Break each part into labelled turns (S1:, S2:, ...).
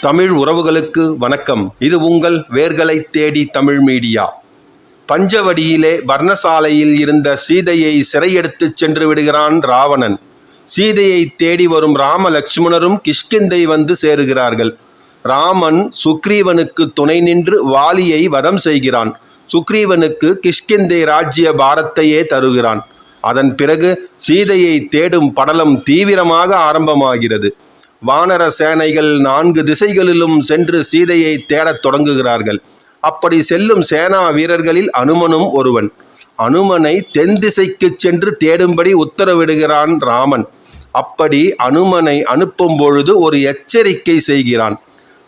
S1: தமிழ் உறவுகளுக்கு வணக்கம். இது உங்கள் வேர்களை தேடி தமிழ் மீடியா. பஞ்சவடியிலே வர்ணசாலையில் இருந்த சீதையை சிறையெடுத்துச் சென்று விடுகிறான் ராவணன். சீதையை தேடி வரும் ராம லக்ஷ்மணரும் கிஷ்கிந்தை வந்து சேருகிறார்கள். ராமன் சுக்ரீவனுக்கு துணை நின்று வாலியை வதம் செய்கிறான். சுக்ரீவனுக்கு கிஷ்கிந்தை ராஜ்ய பாரத்தையே தருகிறான். அதன் பிறகு சீதையை தேடும் படலம் தீவிரமாக ஆரம்பமாகிறது. வானர சேனைகள் நான்கு திசைகளிலும் சென்று சீதையை தேடத் தொடங்குகிறார்கள். அப்படி செல்லும் சேனா வீரர்களில் அனுமனும் ஒருவன். அனுமனை தென் திசைக்குச் சென்று தேடும்படி உத்தரவிடுகிறான் ராமன். அப்படி அனுமனை அனுப்பும் பொழுது ஒரு எச்சரிக்கை செய்கிறான்.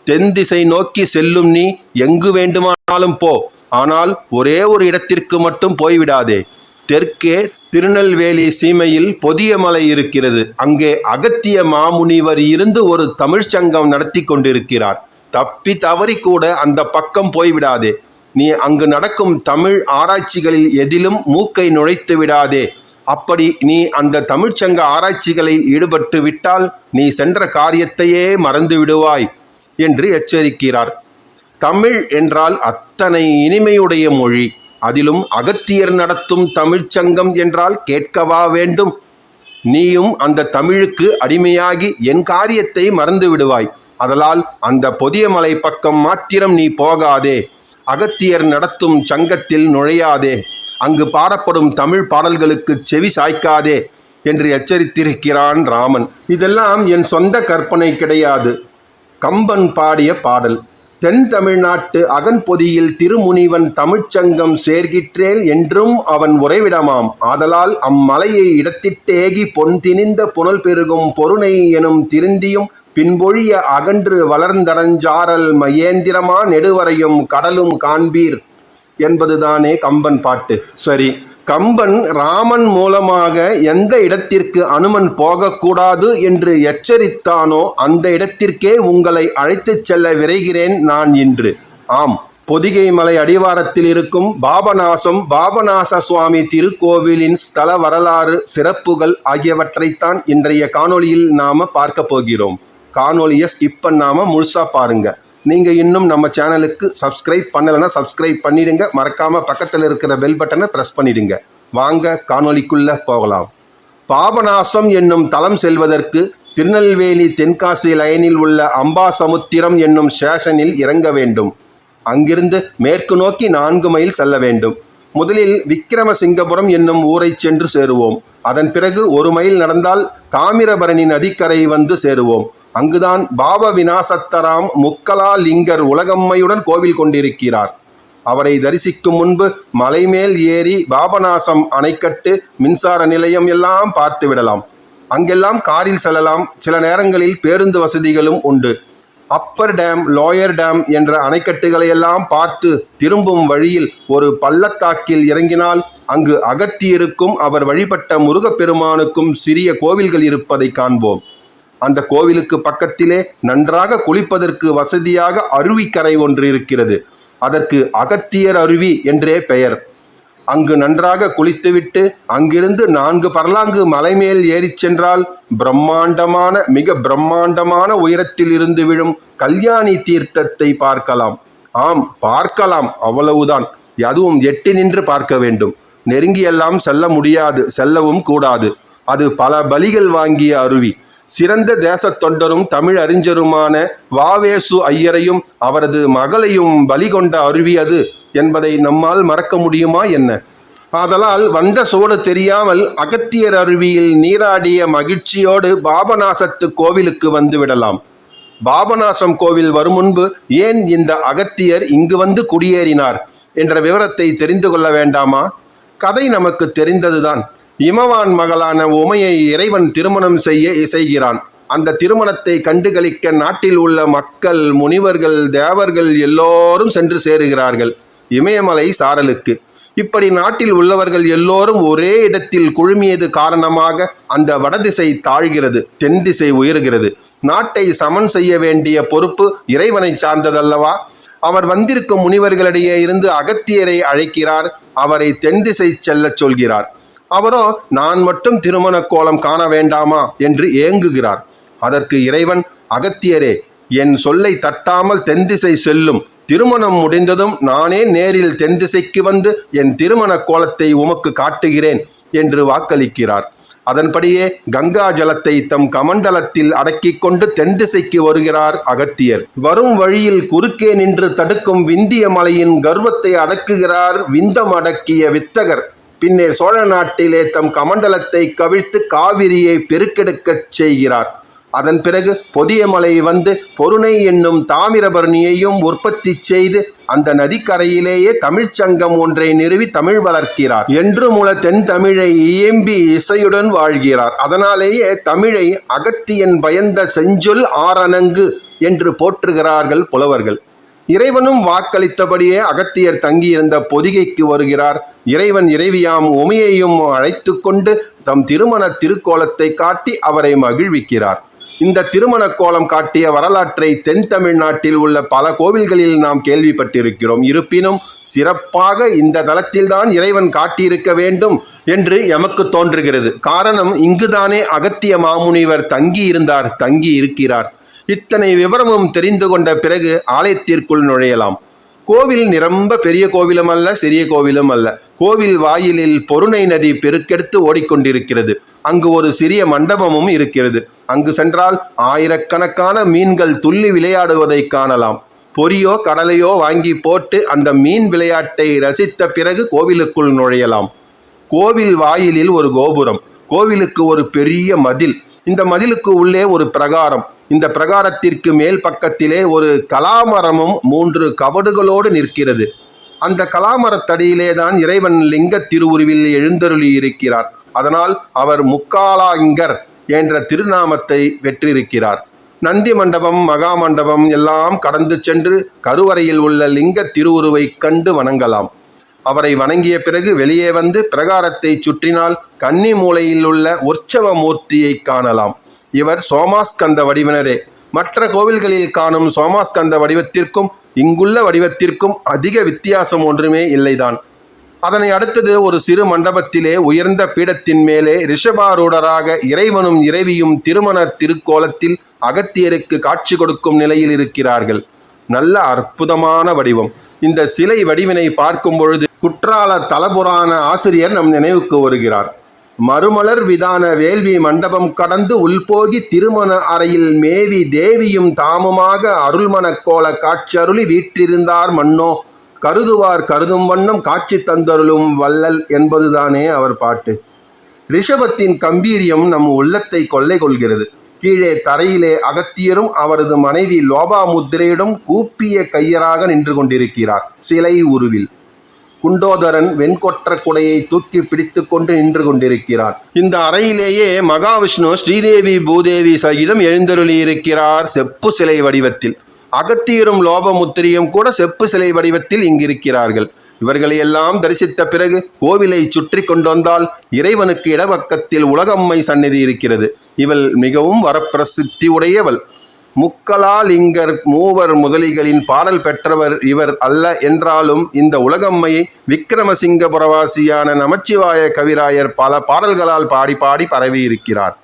S1: தென் திசை நோக்கி செல்லும் நீ எங்கு வேண்டுமானாலும் போ. ஆனால் ஒரே ஒரு இடத்திற்கு மட்டும் போய்விடாதே. தெற்கே திருநெல்வேலி சீமையில் பொதிய மலை இருக்கிறது. அங்கே அகத்திய மாமுனிவர் இருந்து ஒரு தமிழ்ச்சங்கம் நடத்தி கொண்டிருக்கிறார். தப்பி தவறி கூட அந்த பக்கம் போய்விடாதே. நீ அங்கு நடக்கும் தமிழ் ஆராய்ச்சிகளில் எதிலும் மூக்கை நுழைத்து விடாதே. அப்படி நீ அந்த தமிழ்ச்சங்க ஆராய்ச்சிகளில் ஈடுபட்டு விட்டால் நீ சென்ற காரியத்தையே மறந்து விடுவாய் என்று எச்சரிக்கிறார். தமிழ் என்றால் அத்தனை இனிமையுடைய மொழி. அதிலும் அகத்தியர் நடத்தும் தமிழ்ச்சங்கம் என்றால் கேட்கவா வேண்டும். நீயும் அந்த தமிழுக்கு அடிமையாகி என் காரியத்தை மறந்து விடுவாய். அதலால் அந்த பொதியமலை பக்கம் மாத்திரம் நீ போகாதே. அகத்தியர் நடத்தும் சங்கத்தில் நுழையாதே. அங்கு பாடப்படும் தமிழ் பாடல்களுக்கு செவி சாய்க்காதே என்று எச்சரித்திருக்கிறான் ராமன். இதெல்லாம் என் சொந்த கற்பனை கிடையாது. கம்பன் பாடிய பாடல். தென் தமிழ்நாட்டு அகன்பொதியில் திருமுனிவன் தமிழ்ச்சங்கம் சேர்கிற்றேல் என்றும் அவன் உறைவிடமாம். ஆதலால் அம்மலையை இடத்திட்டேகி பொன் திணிந்த புனல் பெருகும் பொருணை எனும் திருந்தியும் பின்பொழிய அகன்று வளர்ந்தடஞ்சாரல் மயேந்திரமா நெடுவரையும் கடலும் காண்பீர் என்பதுதானே கம்பன் பாட்டு. சரி. கம்பன் ராமன் மூலமாக எந்த இடத்திற்கு அனுமன் போகக்கூடாது என்று எச்சரித்தானோ அந்த இடத்திற்கே உங்களை அழைத்துச் செல்ல விரைகிறேன் நான் இன்று. ஆம் பொதிகை மலை அடிவாரத்தில் இருக்கும் பாபநாசம் பாபநாச சுவாமி திருக்கோவிலின் ஸ்தல வரலாறு சிறப்புகள் ஆகியவற்றைத்தான் இன்றைய காணொளியில் நாம பார்க்க போகிறோம். காணொளியை ஸ்கிப் பண்ணாமல் முழுசாக பாருங்கள் நீங்கள் இன்னும் நம்ம சேனலுக்கு சப்ஸ்கிரைப் பண்ணலைன்னா சப்ஸ்கிரைப் பண்ணிடுங்க. மறக்காமல் பக்கத்தில் இருக்கிற பெல் பட்டனை ப்ரெஸ் பண்ணிடுங்க. வாங்க காணொலிக்குள்ளே போகலாம். பாபநாசம் என்னும் தலம் செல்வதற்கு திருநெல்வேலி தென்காசி லைனில் உள்ள அம்பாசமுத்திரம் என்னும் ஸ்டேஷனில் இறங்க வேண்டும். அங்கிருந்து மேற்கு நோக்கி நான்கு மைல் செல்ல வேண்டும். முதலில் விக்கிரமசிங்கபுரம் என்னும் ஊரை சென்று சேருவோம். அதன் பிறகு ஒரு மைல் நடந்தால் தாமிரபரணி நதிக்கரை வந்து சேருவோம். அங்குதான் பாப விநாசத்தராம் முக்கலா லிங்கர் உலகம்மையுடன் கோவில் கொண்டிருக்கிறார். அவரை தரிசிக்கும் முன்பு மலைமேல் ஏறி பாபநாசம் அணைக்கட்டு மின்சார நிலையம் எல்லாம் பார்த்து விடலாம். அங்கெல்லாம் காரில் செல்லலாம். சில நேரங்களில் பேருந்து வசதிகளும் உண்டு. அப்பர் டேம் லோயர் டேம் என்ற அணைக்கட்டுகளை எல்லாம் பார்த்து திரும்பும் வழியில் ஒரு பள்ளத்தாக்கில் இறங்கினால் அங்கு அகத்தியருக்கும் அவர் வழிபட்ட முருகப்பெருமானுக்கும் சிறிய கோவில்கள் இருப்பதை காண்போம். அந்த கோவிலுக்கு பக்கத்திலே நன்றாக குளிப்பதற்கு வசதியாக அருவிக்கரை ஒன்று இருக்கிறது. அதற்கு அகத்தியர் அருவி என்றே பெயர். அங்கு நன்றாக குளித்துவிட்டு அங்கிருந்து நான்கு பர்லாங்கு மலைமேல் ஏறிச் சென்றால் பிரம்மாண்டமான மிக பிரம்மாண்டமான உயரத்தில் இருந்து விழும் கல்யாணி தீர்த்தத்தை பார்க்கலாம். ஆம் பார்க்கலாம் அவ்வளவுதான். அதுவும் எட்டி நின்று பார்க்க வேண்டும். நெருங்கியெல்லாம் செல்ல முடியாது செல்லவும் கூடாது. அது பல பலிகள் வாங்கிய அருவி. சிறந்த தேசத் தொண்டரும் தமிழ் அறிஞருமான வாவேசு ஐயரையும் அவரது மகளையும் பலி கொண்ட அருவி அது என்பதை நம்மால் மறக்க முடியுமா என்ன? ஆதலால் வந்த சோடு தெரியாமல் அகத்தியர் அருவியில் நீராடிய மகிழ்ச்சியோடு பாபநாசத்து கோவிலுக்கு வந்து விடலாம். பாபநாசம் கோவில் வரும் முன்பு ஏன் இந்த அகத்தியர் இங்கு வந்து குடியேறினார்? என்ற விவரத்தை தெரிந்து கொள்ள வேண்டாமா? கதை நமக்கு தெரிந்ததுதான். இமவான் மகளான உமையை இறைவன் திருமணம் செய்ய இசைகிறான் அந்த திருமணத்தை கண்டுகளிக்க நாட்டில் உள்ள மக்கள் முனிவர்கள் தேவர்கள் எல்லோரும் சென்று சேருகிறார்கள். இமயமலை சாரலுக்கு. இப்படி நாட்டில் உள்ளவர்கள் எல்லோரும் ஒரே இடத்தில் குழுமியது காரணமாக அந்த வடதிசை தாழ்கிறது தென் திசை உயர்கிறது. நாட்டை சமன் செய்ய வேண்டிய பொறுப்பு இறைவனை சார்ந்ததல்லவா? அவர் வந்திருக்கும் முனிவர்களிடையே இருந்து அகத்தியரை அழைக்கிறார் அவரை தென் திசை செல்லச் சொல்கிறார். அவரோ நான் மட்டும் திருமண கோலம் காண வேண்டாமா? என்று ஏங்குகிறார். அதற்கு இறைவன் அகத்தியரே என் சொல்லை தட்டாமல் தென்திசை செல்லும். திருமணம் முடிந்ததும் நானே நேரில் தென்திசைக்கு வந்து என் திருமண கோலத்தை உமக்கு காட்டுகிறேன் என்று வாக்களிக்கிறார். அதன்படியே கங்கா ஜலத்தை தம் கமண்டலத்தில் அடக்கிக் கொண்டு தென்திசைக்கு வருகிறார் அகத்தியர். வரும் வழியில் குறுக்கே நின்று தடுக்கும் விந்திய மலையின் கர்வத்தை அடக்குகிறார் விந்தம் அடக்கிய வித்தகர். பின்னே சோழ நாட்டிலே தம் கமண்டலத்தை கவிழ்த்து காவிரியை பெருக்கெடுக்கச் செய்கிறார். அதன் பிறகு பொதியமலை வந்து பொருணை என்னும் தாமிரபரணியையும் உற்பத்தி செய்து அந்த நதிக்கரையிலேயே தமிழ்ச் சங்கம் ஒன்றை நிறுவி தமிழ் வளர்க்கிறார். என்று முல தென் தமிழை இயம்பி இசையுடன் வாழ்கிறார். அதனாலேயே தமிழை அகத்தியன் பயந்த செஞ்சொல் ஆரணங்கு என்று போற்றுகிறார்கள் புலவர்கள். இறைவனும் வாக்களித்தபடியே அகத்தியர் தங்கியிருந்த பொதிகைக்கு வருகிறார். இறைவன் இறைவியாம் உமையையும் அழைத்து கொண்டு தம் திருமண திருக்கோலத்தை காட்டி அவரை மகிழ்விக்கிறார். இந்த திருமண கோலம் காட்டிய வரலாற்றை தென் தமிழ்நாட்டில் உள்ள பல கோவில்களில் நாம் கேள்விப்பட்டிருக்கிறோம். இருப்பினும் சிறப்பாக இந்த தளத்தில்தான் இறைவன் காட்டியிருக்க வேண்டும் என்று எமக்கு தோன்றுகிறது. காரணம் இங்குதானே அகத்திய மாமுனிவர் தங்கி இருந்தார் தங்கி இருக்கிறார் இத்தனை விவரமும் தெரிந்து கொண்ட பிறகு ஆலயத்திற்குள் நுழையலாம். கோவில் நிரம்ப பெரிய கோவிலும் அல்ல சிறிய கோவிலும் அல்ல. கோவில் வாயிலில் பொருணை நதி பெருக்கெடுத்து ஓடிக்கொண்டிருக்கிறது. அங்கு ஒரு சிறிய மண்டபமும் இருக்கிறது. அங்கு சென்றால் ஆயிரக்கணக்கான மீன்கள் துள்ளி விளையாடுவதை காணலாம். பொரியோ கடலையோ வாங்கி போட்டு அந்த மீன் விளையாட்டை ரசித்த பிறகு கோவிலுக்குள் நுழையலாம். கோவில் வாயிலில் ஒரு கோபுரம். கோவிலுக்கு ஒரு பெரிய மதில். இந்த மதிலுக்கு உள்ளே ஒரு பிரகாரம். இந்த பிரகாரத்திற்கு மேல் பக்கத்திலே ஒரு கலாமரமும் மூன்று கவடுகளோடு நிற்கிறது. அந்த கலாமரத்தடியிலே தான் இறைவன் லிங்க திருவுருவில் எழுந்தருளி இருக்கிறார் அதனால் அவர் முக்காலாங்கர் என்ற திருநாமத்தை வெற்றிருக்கிறார். நந்தி மண்டபம் மகா மண்டபம் எல்லாம் கடந்து சென்று கருவறையில் உள்ள லிங்க திருவுருவை கண்டு வணங்கலாம். அவரை வணங்கிய பிறகு வெளியே வந்து பிரகாரத்தை சுற்றினால் கன்னி மூலையில் உள்ள உற்சவ மூர்த்தியை காணலாம். இவர் சோமாஸ்கந்த வடிவினரே. மற்ற கோவில்களில் காணும் சோமாஸ்கந்த வடிவத்திற்கும் இங்குள்ள வடிவத்திற்கும் அதிக வித்தியாசம் ஒன்றுமே இல்லைதான். அதனை அடுத்தது ஒரு சிறு மண்டபத்திலே உயர்ந்த பீடத்தின் மேலே ரிஷபாரூடராக இறைவனும் இறைவியும் திருமண திருக்கோலத்தில் அகத்தியருக்கு காட்சி கொடுக்கும் நிலையில் இருக்கிறார்கள். நல்ல அற்புதமான வடிவம். இந்த சிலை வடிவினை பார்க்கும் பொழுது குற்றால தலபுராண ஆசிரியர் நம் நினைவுக்கு வருகிறார். மறுமலர் விதான வேள்வி மண்டபம் கடந்து உள்போகி திருமண அறையில் மேவி தேவியும் தாமுமாக அருள்மணக்கோல காட்சியருளி வீற்றிருந்தார் மன்னோ. கருதுவார் கருதும் வண்ணம் காட்சி தந்தருளும் வள்ளல் என்பதுதானே அவர் பாட்டு. ரிஷபத்தின் கம்பீரியம் நம் உள்ளத்தை கொள்ளை கொள்கிறது. கீழே தரையிலே அகத்தியரும் அவரது மனைவி லோபாமுத்திரையிடம் கூப்பிய கையராக நின்று கொண்டிருக்கிறார். சிலை உருவில். குண்டோதரன் வெண்கொற்ற குடையை தூக்கி பிடித்து கொண்டு நின்று கொண்டிருக்கிறார் இந்த அறையிலேயே மகாவிஷ்ணு ஸ்ரீதேவி பூதேவி சகிதம் எழுந்தருளி இருக்கிறார் செப்பு சிலை வடிவத்தில். அகத்தியரும் லோபமுத்திரியும் கூட செப்பு சிலை வடிவத்தில் இங்கிருக்கிறார்கள். இவர்களையெல்லாம் தரிசித்த பிறகு கோவிலை சுற்றி கொண்டு வந்தால் இறைவனுக்கு இடப்பக்கத்தில் உலகம்மை சந்நிதி இருக்கிறது. இவள் மிகவும் வரப்பிரசித்தி உடையவள் முக்கலாலிங்கர் மூவர் முதலிகளின் பாடல் பெற்றவர் இவர் அல்ல என்றாலும் இந்த உலகம்மையை விக்கிரமசிங்க புறவாசியான நமச்சிவாய கவிராயர் பல பாடல்களால் பாடி பாடி பரவியிருக்கிறார்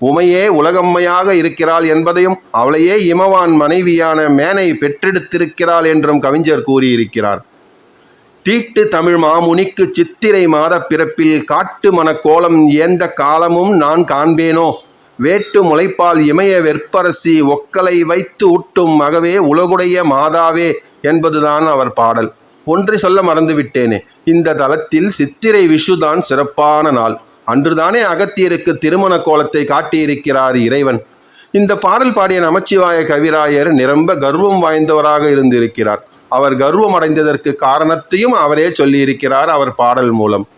S1: உமையே உலகம்மையாக இருக்கிறாள் என்பதையும் அவளையே இமவான் மனைவியான மேனை பெற்றெடுத்திருக்கிறாள் என்றும் கவிஞர் கூறியிருக்கிறார். தீட்டு தமிழ் மாமுனிக்கு சித்திரை மாதப் பிறப்பில் காட்டு மன கோலம் ஏந்த காலமும் நான் காண்பேனோ? வேட்டு முளைப்பால் இமய வெற்பரசி ஒக்கலை வைத்து ஊட்டும் மகவே உலகுடைய மாதாவே என்பதுதான் அவர் பாடல். ஒன்றை சொல்ல மறந்துவிட்டேனே. இந்த தலத்தில் சித்திரை விஷுதான் சிறப்பான நாள். அன்றுதானே அகத்தியருக்கு திருமண கோலத்தை காட்டியிருக்கிறார் இறைவன். இந்த பாடல் பாடிய நமச்சிவாய கவிராயர் நிரம்ப கர்வம் வாய்ந்தவராக இருந்திருக்கிறார். அவர் கர்வம் அடைந்ததற்கு காரணத்தையும் அவரே சொல்லியிருக்கிறார் அவர் பாடல் மூலம்.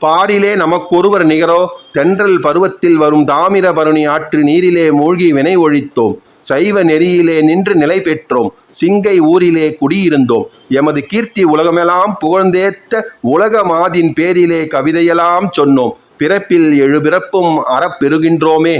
S1: பாரிலே நமக்கொருவர் நிகரோ தென்றல் பருவத்தில் வரும் தாமிரபரணி ஆற்று நீரிலே மூழ்கி வினை ஒழித்தோம். சைவ நெறியிலே நின்று நிலை பெற்றோம். சிங்கை ஊரிலே குடியிருந்தோம். எமது கீர்த்தி உலகமெல்லாம் புகழ்ந்தேத்த உலகமாதின் பேரிலே கவிதையெல்லாம் சொன்னோம். பிறப்பில் எழுபிறப்பும் அறப்பெறுகின்றோமே.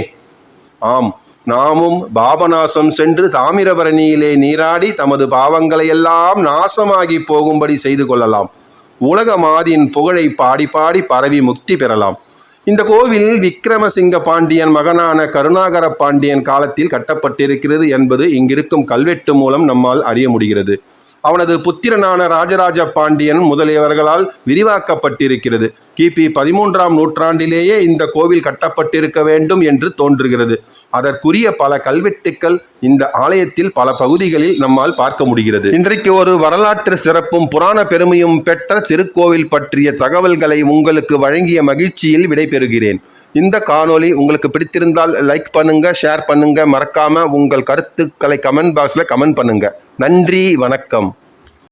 S1: ஆம் நாமும் பாபநாசம் சென்று தாமிரபரணியிலே நீராடி தமது பாவங்களையெல்லாம் நாசமாகி போகும்படி செய்து கொள்ளலாம். உலக மாதியின் புகழை பாடி பாடி பரவி முக்தி பெறலாம். இந்த கோவில் விக்கிரமசிங்க பாண்டியன் மகனான கருணாகர பாண்டியன் காலத்தில் கட்டப்பட்டிருக்கிறது என்பது இங்கிருக்கும் கல்வெட்டு மூலம் நம்மால் அறிய முடிகிறது. அவனது புத்திரனான ராஜராஜ பாண்டியன் முதலியவர்களால் விரிவாக்கப்பட்டிருக்கிறது. கிபி பதிமூன்றாம் நூற்றாண்டிலேயே இந்த கோவில் கட்டப்பட்டிருக்க வேண்டும் என்று தோன்றுகிறது. அதற்குரிய பல கல்வெட்டுக்கள் இந்த ஆலயத்தில் பல பகுதிகளில் நம்மால் பார்க்க முடிகிறது. இன்றைக்கு ஒரு வரலாற்று சிறப்பும் புராண பெருமையும் பெற்ற திருக்கோவில் பற்றிய தகவல்களை உங்களுக்கு வழங்கிய மகிழ்ச்சியில் விடைபெறுகிறேன். இந்த காணொளி உங்களுக்கு பிடித்திருந்தால் லைக் பண்ணுங்க ஷேர் பண்ணுங்க. மறக்காம உங்கள் கருத்துக்களை கமெண்ட் பாக்ஸில் கமெண்ட் பண்ணுங்க. நன்றி வணக்கம்.